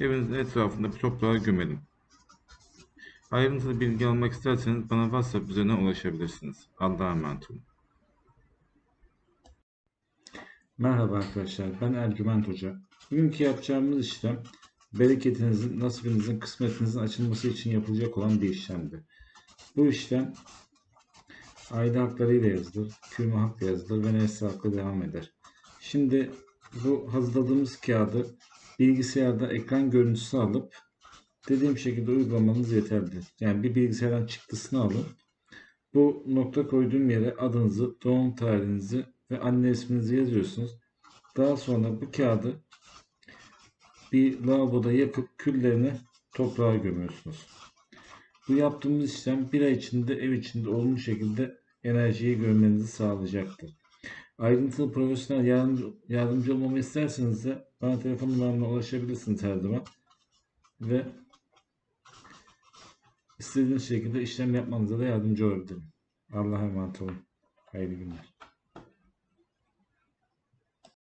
Evinizin etrafında toprağa gömelim. Ayrıntılı bilgi almak isterseniz bana WhatsApp üzerinden ulaşabilirsiniz. Allah'a emanet olun. Merhaba arkadaşlar, ben Ercüment Hoca. Bugünkü yapacağımız işlem bereketinizin, nasibinizin, kısmetinizin açılması için yapılacak olan bir işlemdir. Bu işlem aile haklarıyla yazılır, kürme hakla yazılır ve nesli hakla devam eder. Şimdi bu hazırladığımız kağıdı bilgisayarda ekran görüntüsü alıp dediğim şekilde uygulamanız yeterlidir. Yani bir bilgisayardan çıktısını alın. Bu nokta koyduğum yere adınızı, doğum tarihinizi ve anne isminizi yazıyorsunuz. Daha sonra bu kağıdı bir lavaboda yakıp küllerini toprağa gömüyorsunuz. Bu yaptığımız işlem bir ay içinde ev içinde olmuş şekilde enerjiyi görmenizi sağlayacaktır. Ayrıntılı profesyonel yardımcı, yardımcı olmamı isterseniz de bana telefon numaramla ulaşabilirsiniz her zaman. Ve istediğiniz şekilde işlem yapmanıza da yardımcı olabilirim. Allah'a emanet olun. Hayırlı günler.